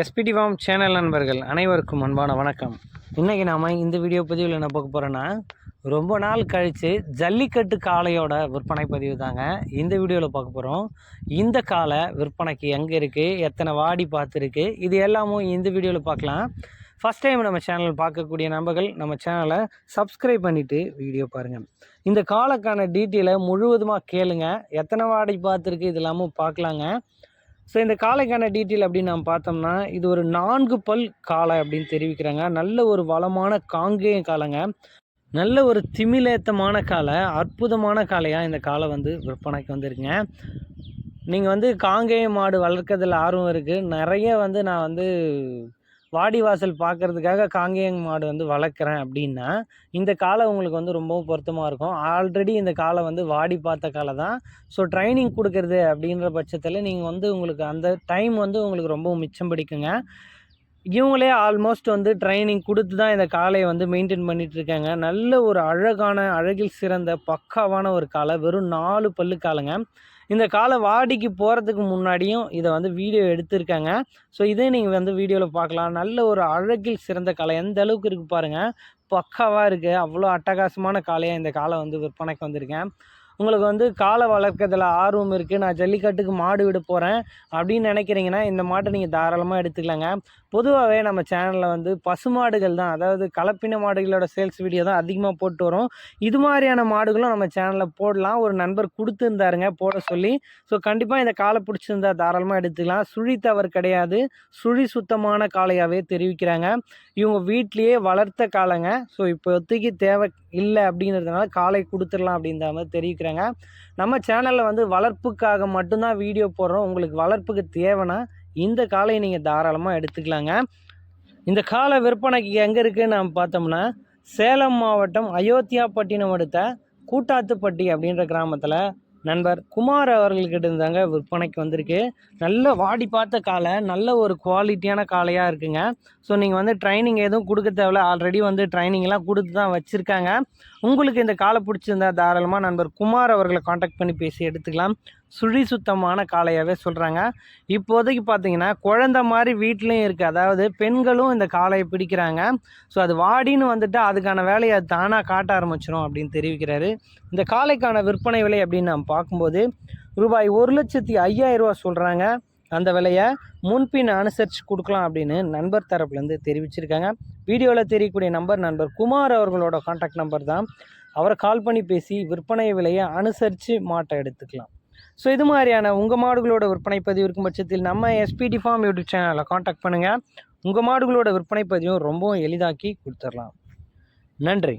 SPD form channel நண்பர்கள் அனைவருக்கும் அன்பான வணக்கம். இன்றைக்கி நாம் இந்த வீடியோ பதிவில் என்ன பார்க்க போகிறோன்னா ரொம்ப நாள் கழித்து ஜல்லிக்கட்டு காளையோட விற்பனை பதிவு தாங்க இந்த வீடியோவில் பார்க்க போகிறோம் இந்த காலை விற்பனைக்கு எங்கே இருக்குது எத்தனை வாடி பார்த்துருக்கு இது எல்லாமும் இந்த வீடியோவில் பார்க்கலாம். ஃபஸ்ட் டைம் நம்ம சேனல் பார்க்கக்கூடிய நண்பர்கள் நம்ம சேனலை சப்ஸ்கிரைப் பண்ணிவிட்டு வீடியோ பாருங்கள் இந்த காலைக்கான டீட்டெயிலை முழுவதுமாக கேளுங்க. எத்தனை வாடி பார்த்துருக்கு இது எல்லாமும் பார்க்கலாங்க. ஸோ இந்த காளைக்கான டீட்டெயில் அப்படின்னு நம்ம பார்த்தோம்னா இது ஒரு நான்கு பல் காளை அப்படின்னு தெரிவிக்கிறாங்க. நல்ல ஒரு வளமான காங்கேய காளைங்க. நல்ல ஒரு திமிலேத்தமான காளை அற்புதமான காளையாக இந்த காளை வந்து விற்பனைக்கு வந்திருக்குங்க. நீங்கள் வந்து காங்கேய மாடு வளர்க்கறதில் ஆர்வம் இருக்குது நிறைய வந்து நான் வந்து வாடி வாசல் பார்க்கறதுக்காக காங்கேயம் மாடு வந்து வளர்க்குறேன் அப்படின்னா இந்த காலை உங்களுக்கு வந்து ரொம்பவும் பொருத்தமாக இருக்கும். ஆல்ரெடி இந்த காலை வந்து வாடி பார்த்த காலை தான். ஸோ ட்ரைனிங் கொடுக்குறது அப்படின்ற பட்சத்தில் நீங்கள் வந்து உங்களுக்கு அந்த டைம் வந்து உங்களுக்கு ரொம்பவும் மிச்சம் பிடிக்குங்க. இவங்களே ஆல்மோஸ்ட் வந்து ட்ரைனிங் கொடுத்து தான் இந்த காளையை வந்து மெயின்டைன் பண்ணிட்டு இருக்காங்க. நல்ல ஒரு அழகான அழகில் சிறந்த பக்காவான ஒரு காலை வெறும் நாலு பல்லு காலைங்க இந்த காலை வாடிக்கு போகிறதுக்கு முன்னாடியும் இதை வந்து வீடியோ எடுத்திருக்காங்க. ஸோ இதே நீங்கள் வந்து வீடியோவில் பார்க்கலாம். நல்ல ஒரு அழகில் சிறந்த காலை. எந்த அளவுக்கு இருக்குது பாருங்கள் பக்காவாக இருக்குது அவ்வளோ அட்டகாசமான காலையாக இந்த காலை வந்து விற்பனைக்கு வந்திருக்கேன். உங்களுக்கு வந்து காலை வளர்க்கறதுல ஆர்வம் இருக்குது நான் ஜல்லிக்கட்டுக்கு மாடு விட போகிறேன் அப்படின்னு நினைக்கிறீங்கன்னா இந்த மாட்டை நீங்கள் தாராளமாக எடுத்துக்கலாங்க. பொதுவாகவே நம்ம சேனலில் வந்து பசுமாடுகள் தான் அதாவது கலப்பின மாடுகளோட சேல்ஸ் வீடியோ தான் அதிகமாக போட்டு வரும். இது மாதிரியான மாடுகளும் நம்ம சேனலில் போடலாம். ஒரு நண்பர் கொடுத்துருந்தாருங்க போட சொல்லி. ஸோ கண்டிப்பாக இந்த காலை பிடிச்சிருந்தா தாராளமாக எடுத்துக்கலாம். சுழி தவறு கிடையாது. சுழி சுத்தமான காளையாகவே தெரிவிக்கிறாங்க. இவங்க வீட்லேயே வளர்த்த காலைங்க ஸோ இப்போதைக்கு தேவை இல்லை அப்படிங்கிறதுனால காலை கொடுத்துடலாம் அப்படின்ற மாதிரி தெரிவிக்கிறாங்க. நம்ம சேனலில் வந்து வளர்ப்புக்காக மட்டும்தான் வீடியோ போடுறோம். உங்களுக்கு வளர்ப்புக்கு தேவைன்னா இந்த காலையை நீங்கள் தாராளமாக எடுத்துக்கலாங்க. இந்த காலை விற்பனைக்கு எங்கே இருக்குதுன்னு நம்ம பார்த்தோம்னா சேலம் மாவட்டம் அயோத்தியாப்பட்டினம் அடுத்த கூட்டாத்துப்பட்டி அப்படின்ற கிராமத்தில் நண்பர் குமார் அவர்கள்கிட்ட இருந்தாங்க விற்பனைக்கு வந்திருக்கு. நல்ல வாடி பார்த்த காலை நல்ல ஒரு குவாலிட்டியான காளையாக இருக்குங்க. ஸோ நீங்கள் வந்து ட்ரைனிங் எதுவும் கொடுக்க தேவையில்ல. ஆல்ரெடி வந்து ட்ரைனிங்லாம் கொடுத்து தான் வச்சுருக்காங்க. உங்களுக்கு இந்த காலை பிடிச்சிருந்தா தாராளமாக நண்பர் குமார் அவர்களை காண்டாக்ட் பண்ணி பேசி எடுத்துக்கலாம். சுழி சுத்தமான காளையாகவே சொல்கிறாங்க இப்போதைக்கு பார்த்தீங்கன்னா குழந்த மாதிரி வீட்லேயும் இருக்குது அதாவது பெண்களும் இந்த காளையை பிடிக்கிறாங்க. ஸோ அது வாடின்னு வந்துட்டு அதுக்கான வேலையை அது தானாக காட்ட ஆரம்பிச்சிடும் அப்படின்னு தெரிவிக்கிறாரு. இந்த காளைக்கான விற்பனை விலை அப்படின்னு நம்ம பார்க்கும்போது ரூபாய் ஒரு லட்சத்தி ஐயாயிரம் ரூபா சொல்கிறாங்க அந்த விலையை முன்பின் அனுசரித்து கொடுக்கலாம் அப்படின்னு நண்பர் தரப்புலேருந்து தெரிவிச்சிருக்காங்க. வீடியோவில் தெரியக்கூடிய நம்பர் நண்பர் குமார் அவர்களோட காண்டாக்ட் நம்பர் தான். அவரை கால் பண்ணி பேசி விற்பனை விலையை அனுசரித்து மாட்டை எடுத்துக்கலாம். ஸோ இது மாதிரியான உங்கள் மாடுகளோட விற்பனை பதிவு இருக்கும் பட்சத்தில் நம்ம எஸ்பிடி ஃபார்ம் யூடியூப் சேனலில் காண்டாக்ட் பண்ணுங்கள் உங்கள் மாடுகளோட விற்பனை பதிவும் ரொம்பவும் எளிதாக்கி கொடுத்துடலாம். நன்றி.